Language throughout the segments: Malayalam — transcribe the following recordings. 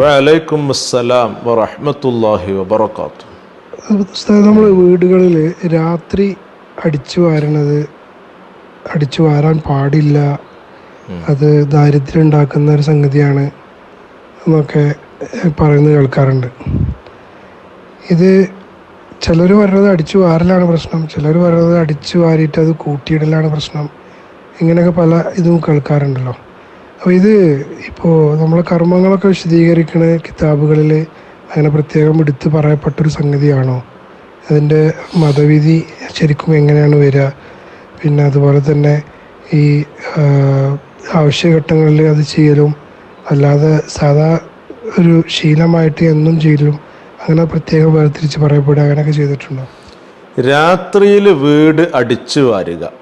വലൈക്കും അസ്സലാം നമ്മൾ വീടുകളിൽ രാത്രി അടിച്ചു വാരണത് അടിച്ചു വാരാൻ പാടില്ല അത് ദാരിദ്ര്യം ഉണ്ടാക്കുന്ന ഒരു സംഗതിയാണ് എന്നൊക്കെ പറയുന്നത് കേൾക്കാറുണ്ട്. ഇത് ചിലർ പറയുന്നത് അടിച്ചു വാരലാണ് പ്രശ്നം ചിലർ പറയുന്നത് അടിച്ചു വാരിയിട്ട് അത് കൂട്ടിയിടലാണ് പ്രശ്നം ഇങ്ങനെയൊക്കെ പല ഇതും കേൾക്കാറുണ്ടല്ലോ. അപ്പോൾ ഇത് ഇപ്പോൾ നമ്മൾ കർമ്മങ്ങളൊക്കെ വിശദീകരിക്കുന്ന കിതാബുകളിൽ അങ്ങനെ പ്രത്യേകം എടുത്ത് പറയപ്പെട്ടൊരു സംഗതിയാണോ? അതിന്റെ മതവിധി ശരിക്കും എങ്ങനെയാണ് വരിക? പിന്നെ അതുപോലെ തന്നെ ഈ ആവശ്യഘട്ടങ്ങളിൽ അത് ചെയ്യലും അല്ലാതെ സാധാ ഒരു ശീലമായിട്ട് എന്നും ചെയ്യലും അങ്ങനെ പ്രത്യേകം വേർതിരിച്ച് പറയപ്പെടുക അങ്ങനെയൊക്കെ ചെയ്തിട്ടുണ്ടോ? രാത്രിയിൽ വീട് അടിച്ചു വാരുക.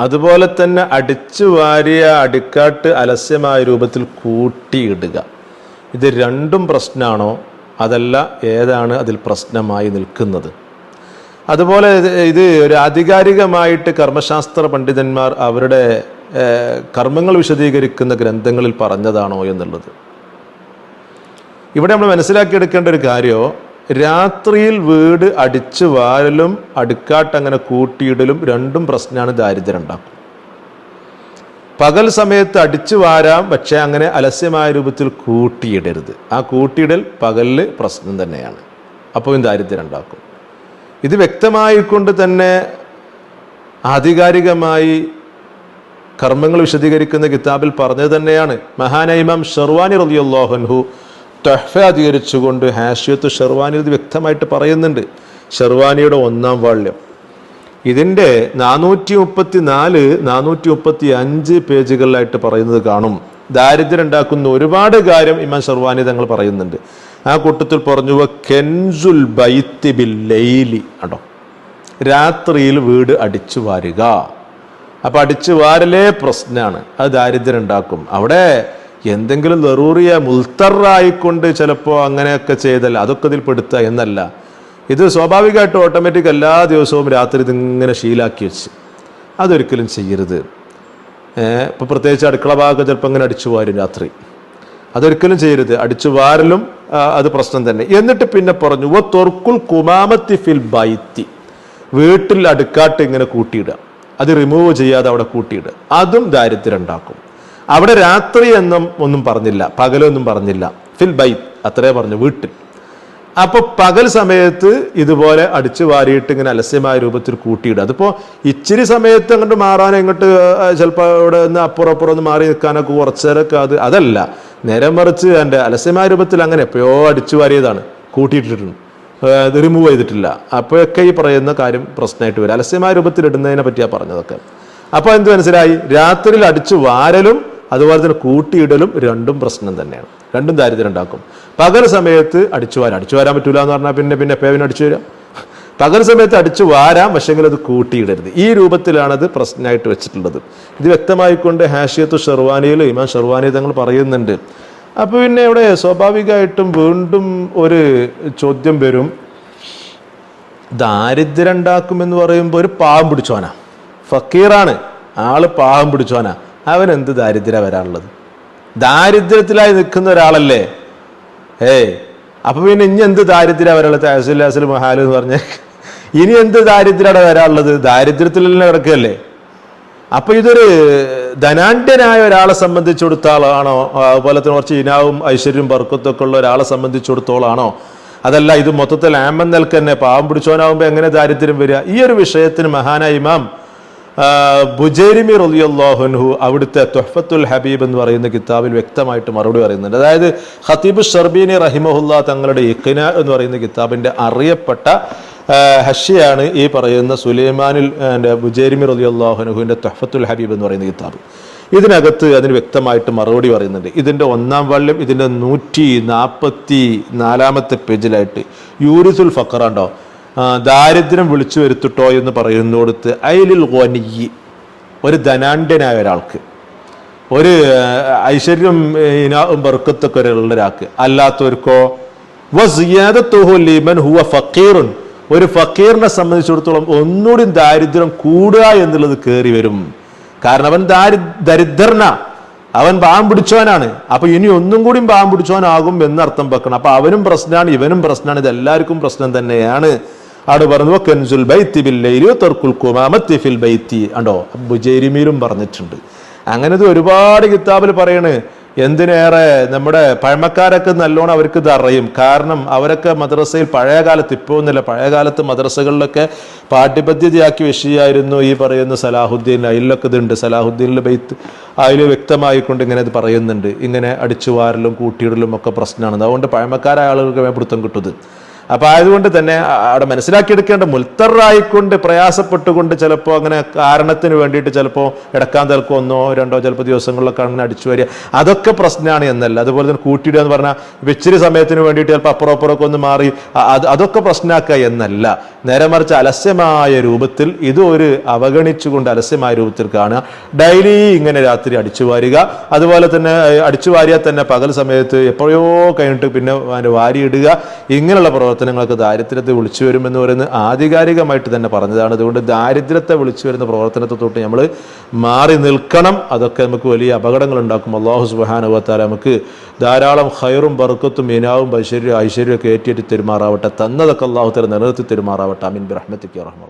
അതുപോലെ തന്നെ അടിച്ചു വാരിയ അടിക്കാട്ട് അലസ്യമായ രൂപത്തിൽ കൂട്ടിയിടുക. ഇത് രണ്ടും പ്രശ്നമാണോ അതല്ല ഏതാണ് അതിൽ പ്രശ്നമായി നിൽക്കുന്നത്? അതുപോലെ ഇത് ഒരു ആധികാരികമായിട്ട് കർമ്മശാസ്ത്ര പണ്ഡിതന്മാർ അവരുടെ കർമ്മങ്ങൾ വിശദീകരിക്കുന്ന ഗ്രന്ഥങ്ങളിൽ പറഞ്ഞതാണോ എന്നുള്ളത്. ഇവിടെ നമ്മൾ മനസ്സിലാക്കിയെടുക്കേണ്ട ഒരു കാര്യമോ രാത്രിയിൽ വീട് അടിച്ച് വാരലും അടുക്കാട്ട് അങ്ങനെ കൂട്ടിയിടലും രണ്ടും പ്രശ്നമാണ് ദാരിദ്ര്യം ഉണ്ടാക്കും പകൽ സമയത്ത് അടിച്ചു വാരാം പക്ഷേ അങ്ങനെ അലസ്യമായ രൂപത്തിൽ കൂട്ടിയിടരുത്. ആ കൂട്ടിയിടൽ പകലിൽ പ്രശ്നം തന്നെയാണ്. അപ്പോൾ ദാരിദ്ര്യം ഉണ്ടാക്കും ഇത് വ്യക്തമായിക്കൊണ്ട് തന്നെ ആധികാരികമായി കർമ്മങ്ങൾ വിശദീകരിക്കുന്ന കിതാബിൽ പറഞ്ഞത് തന്നെയാണ്. മഹാനൈമം ഷെർവാനി റലിയുള്ളാഹൻഹു തൊഹ്ഫ അധികരിച്ചുകൊണ്ട് ഹാഷ്യത്ത് ഷെർവാനി ഇത് വ്യക്തമായിട്ട് പറയുന്നുണ്ട്. ഷെർവാനിയുടെ ഒന്നാം വാള്യം. ഇതിന്റെ നാനൂറ്റി മുപ്പത്തി നാല് നാനൂറ്റി മുപ്പത്തി അഞ്ച് പേജുകളിലായിട്ട് പറയുന്നത് കാണും. ദാരിദ്ര്യം ഉണ്ടാക്കുന്ന ഒരുപാട് കാര്യം ഇമാൻ ഷെർവാനി തങ്ങൾ പറയുന്നുണ്ട്. ആ കൂട്ടത്തിൽ പറഞ്ഞു കെൻസുൽ ബൈത്തി ബിൽ ലൈലി കണ്ടോ രാത്രിയിൽ വീട് അടിച്ചു വാരുക. അപ്പൊ അടിച്ചു വാരലേ പ്രശ്നമാണ് അത് ദാരിദ്ര്യം ഉണ്ടാക്കും. അവിടെ എന്തെങ്കിലും ലറൂറിയ മുൽത്തറായിക്കൊണ്ട് ചിലപ്പോൾ അങ്ങനെയൊക്കെ ചെയ്തല്ല അതൊക്കെ ഇതിൽ പെടുത്തുക എന്നല്ല. ഇത് സ്വാഭാവികമായിട്ട് ഓട്ടോമാറ്റിക് എല്ലാ ദിവസവും രാത്രി ഇതിങ്ങനെ ശീലാക്കി വെച്ച്. അതൊരിക്കലും ചെയ്യരുത്. ഇപ്പോൾ ഇപ്പൊ പ്രത്യേകിച്ച് അടുക്കള ഭാഗം ചിലപ്പോൾ ഇങ്ങനെ അടിച്ചു വാരും രാത്രി. അതൊരിക്കലും ചെയ്യരുത്. അടിച്ചു വാരലും അത് പ്രശ്നം തന്നെ. എന്നിട്ട് പിന്നെ പറഞ്ഞു ഓ തൊർക്കുൽ കുമാമത്തി ഫിൽ ബൈത്തി. വീട്ടിൽ അടുക്കാട്ട് ഇങ്ങനെ കൂട്ടിയിടുക. അത് റിമൂവ് ചെയ്യാതെ അവിടെ കൂട്ടിയിടുക. അതും ദാരിദ്ര്യം ഉണ്ടാക്കും അവിടെ രാത്രി എന്നും ഒന്നും പറഞ്ഞില്ല പകലൊന്നും പറഞ്ഞില്ല. ഫിൽ ബൈ അത്രേ പറഞ്ഞു വീട്ടിൽ. അപ്പൊ പകൽ സമയത്ത് ഇതുപോലെ അടിച്ചു വാരിയിട്ട് ഇങ്ങനെ അലസ്യമായ രൂപത്തിൽ കൂട്ടിയിടുക അതിപ്പോ ഇച്ചിരി സമയത്ത് അങ്ങോട്ട് മാറാൻ ഇങ്ങോട്ട് ചിലപ്പോൾ ഇവിടെ നിന്ന് അപ്പുറം അപ്പുറം ഒന്ന് മാറി നിൽക്കാനൊക്കെ കുറച്ചേരൊക്കെ അത് അതല്ല. നേരെ മറിച്ച് എന്റെ അലസ്യമായ രൂപത്തിൽ അങ്ങനെ എപ്പോഴോ അടിച്ചു വാരിയതാണ് കൂട്ടിയിട്ടിട്ടുണ്ട്. റിമൂവ് ചെയ്തിട്ടില്ല. അപ്പോഴൊക്കെ ഈ പറയുന്ന കാര്യം പ്രശ്നമായിട്ട് വരും. അലസ്യമായ രൂപത്തിൽ ഇടുന്നതിനെ പറ്റിയാണ് പറഞ്ഞതൊക്കെ. അപ്പോൾ എന്ത് മനസ്സിലായി? രാത്രിയിൽ അടിച്ചു വാരലും അതുപോലെ തന്നെ കൂട്ടിയിടലും രണ്ടും പ്രശ്നം തന്നെയാണ്. രണ്ടും ദാരിദ്ര്യം ഉണ്ടാക്കും. പകൽ സമയത്ത് അടിച്ചു വാരാം. അടിച്ചു വാരാൻ പറ്റൂല എന്ന് പറഞ്ഞാൽ പിന്നെ പിന്നെ പേവിന് അടിച്ചു വരാം. പകൽ സമയത്ത് അടിച്ചു വാരാം പക്ഷെങ്കിൽ അത് കൂട്ടിയിടരുത്. ഈ രൂപത്തിലാണത് പ്രശ്നമായിട്ട് വെച്ചിട്ടുള്ളത്. ഇത് വ്യക്തമായിക്കൊണ്ട് ഹാഷിയത്ത് ഷെർവാനിയിൽ ഇമാൻ ഷെർവാനി തങ്ങൾ പറയുന്നുണ്ട്. അപ്പോൾ പിന്നെ ഇവിടെ സ്വാഭാവികമായിട്ടും വീണ്ടും ഒരു ചോദ്യം വരും. ദാരിദ്ര്യം ഉണ്ടാക്കുമെന്ന് പറയുമ്പോൾ ഒരു പാവം പിടിച്ചോനാ ഫക്കീറാണ്. ആൾ പാവം പിടിച്ചോനാ അവൻ എന്ത് ദാരിദ്ര്യം വരാനുള്ളത്? ദാരിദ്ര്യത്തിലായി നിൽക്കുന്ന ഒരാളല്ലേ? ഏയ് അപ്പൊ പിന്നെ ഇനി എന്ത് ദാരിദ്ര്യം വരാനുള്ളത്? തഹസിൽ മഹാൽ എന്ന് പറഞ്ഞ. ഇനി എന്ത് ദാരിദ്ര്യമാണ് വരാനുള്ളത്? ദാരിദ്ര്യത്തിൽ തന്നെ കിടക്കുകയല്ലേ? അപ്പൊ ഇതൊരു ധനാഢ്യനായ ഒരാളെ സംബന്ധിച്ചിടത്തോളാണോ അതുപോലെ തന്നെ കുറച്ച് ഇനാവും ഐശ്വര്യവും ബർക്കത്തൊക്കെ ഉള്ള ഒരാളെ സംബന്ധിച്ചിടത്തോളാണോ അതല്ല ഇത് മൊത്തത്തിൽ ആമൻ നിൽക്കന്നെ പാവം പിടിച്ചോനാവുമ്പോൾ എങ്ങനെ ദാരിദ്ര്യം വരിക? ഈ ഒരു വിഷയത്തിന് മഹാനായ ഇമാം ബുജൈരിമി റലിയല്ലാഹുൻഹു അവിടുത്തെ തൊഹഫത്തുൽ ഹബീബ് എന്ന് പറയുന്ന കിതാബിൽ വ്യക്തമായിട്ട് മറുപടി പറയുന്നുണ്ട്. അതായത് ഖത്തീബ് ഷർബീനി റഹിമഹുല്ല തങ്ങളുടെ ഇഖ്ന എന്ന് പറയുന്ന കിതാബിന്റെ അറിയപ്പെട്ട ഹഷിയാണ് ഈ പറയുന്ന സുലൈമാനിൽ ബുജേരിമി റലിയല്ലാഹുനുഹുവിന്റെ തൊഹഫത്തുൽ ഹബീബ് എന്ന് പറയുന്ന കിതാബ്. ഇതിനകത്ത് അതിന് വ്യക്തമായിട്ട് മറുപടി പറയുന്നുണ്ട്. ഇതിന്റെ ഒന്നാം വള്ളം ഇതിന്റെ നൂറ്റി നാൽപ്പത്തി നാലാമത്തെ പേജിലായിട്ട് യൂരിസുൽ ഫക്കറുണ്ടോ ദാരിദ്ര്യം വിളിച്ചു വരുത്തിട്ടോ എന്ന് പറയുന്നിടത്ത് അയലിൽ ഗോനിയി ഒരു ധനാഢ്യനായ ഒരാൾക്ക് ഒരു ഐശ്വര്യം ബർക്കത്തൊക്കെ ഉള്ള ഒരാൾക്ക് അല്ലാത്തവർക്കോ ലിമൻ ഹുവ ഒരു ഫക്കീറിനെ സംബന്ധിച്ചിടത്തോളം ഒന്നുകൂടി ദാരിദ്ര്യം കൂടുക എന്നുള്ളത് കയറി വരും. കാരണം അവൻ ദാരി ദരിദ്രന അവൻ പാവം പിടിച്ചവനാണ് അപ്പൊ ഇനി ഒന്നും കൂടി പാവം പിടിച്ചവനാകും എന്നർത്ഥം വെക്കണം. അപ്പൊ അവനും പ്രശ്നമാണ് ഇവനും പ്രശ്നമാണ് ഇത് എല്ലാവർക്കും പ്രശ്നം തന്നെയാണ്. അവിടെ പറഞ്ഞു കെൻസുൽ ബൈത്തി ബില്ലൈലി തെർക്കുൽ കുമാമത്തി ഫിൽ ബൈത്തി. ഉണ്ടോ ബുജേരിമീലും പറഞ്ഞിട്ടുണ്ട്. അങ്ങനെ ഇത് ഒരുപാട് കിതാബിൽ പറയണ് എന്തിനേറെ നമ്മുടെ പഴമക്കാരൊക്കെ നല്ലോണം അവർക്ക് ഇത് അറിയും. കാരണം അവരൊക്കെ മദ്രസയിൽ പഴയ കാലത്ത് ഇപ്പോൾ ഒന്നുമില്ല പഴയ കാലത്ത് മദ്രസകളിലൊക്കെ പാഠ്യപദ്ധതിയാക്കി വിഷയമായിരുന്നു ഈ പറയുന്ന സലാഹുദ്ദീൻ അതിലൊക്കെ ഇതുണ്ട് സലാഹുദ്ദീനിൽ ബൈത്ത് അതിൽ വ്യക്തമായിക്കൊണ്ട് ഇങ്ങനെ ഇത് പറയുന്നുണ്ട്. ഇങ്ങനെ അടിച്ചുവാരലും കൂട്ടിയിടലും ഒക്കെ പ്രശ്നമാണ്. അതുകൊണ്ട് പഴമക്കാരായ ആളുകൾക്ക് പിടുത്തം കിട്ടുന്നത് അപ്പൊ ആയതുകൊണ്ട് തന്നെ അവിടെ മനസ്സിലാക്കിയെടുക്കേണ്ട മുൽത്തറായിക്കൊണ്ട് പ്രയാസപ്പെട്ടുകൊണ്ട് ചിലപ്പോൾ അങ്ങനെ കാരണത്തിന് വേണ്ടിയിട്ട് ചിലപ്പോൾ ഇടക്കാൻ തിരക്കോ ഒന്നോ രണ്ടോ ചിലപ്പോൾ ദിവസങ്ങളിലൊക്കെ അങ്ങനെ അടിച്ചു വരിക അതൊക്കെ പ്രശ്നമാണ് എന്നല്ല. അതുപോലെ തന്നെ കൂട്ടിയിടുക എന്ന് പറഞ്ഞാൽ ഇച്ചിരി സമയത്തിന് വേണ്ടിയിട്ട് ചിലപ്പോൾ അപ്പുറം അപ്പുറമൊക്കെ ഒന്ന് മാറി അത് അതൊക്കെ പ്രശ്നമാക്കുക എന്നല്ല. നേരെ മറിച്ച് അലസ്യമായ രൂപത്തിൽ ഇത് ഒരു അവഗണിച്ചുകൊണ്ട് അലസ്യമായ രൂപത്തിൽ കാണുക. ഡെയിലി ഇങ്ങനെ രാത്രി അടിച്ചു വാരുക. അതുപോലെ തന്നെ അടിച്ചു വാരിയാൽ തന്നെ പകൽ സമയത്ത് എപ്പോഴോ കഴിഞ്ഞിട്ട് പിന്നെ വാരിയിടുക. ഇങ്ങനെയുള്ള പ്രവർത്തനങ്ങളൊക്കെ ദാരിദ്ര്യത്തെ വിളിച്ചു വരുമെന്ന് പറയുന്നത് ആധികാരികമായിട്ട് തന്നെ പറഞ്ഞതാണ്. അതുകൊണ്ട് ദാരിദ്ര്യത്തെ വിളിച്ചു വരുന്ന പ്രവർത്തനത്തെ തൊട്ട് നമ്മൾ മാറി നിൽക്കണം. അതൊക്കെ നമുക്ക് വലിയ അപകടങ്ങൾ ഉണ്ടാക്കും. അള്ളാഹു സുബാനുവത്താല നമുക്ക് ധാരാളം ഹൈറും ബർക്കത്തും ഇനാവും ഐശ്വര്യവും ഐശ്വര്യമൊക്കെ ഏറ്റിയിട്ട് തെരുമാറാവട്ടെ. തന്നതൊക്കെ അള്ളാഹു തല നിലനിർത്തി തെരുമാറാവട്ടെ. അമീൻ ബ്രഹ്മത്തിക്ക് റഹ്മ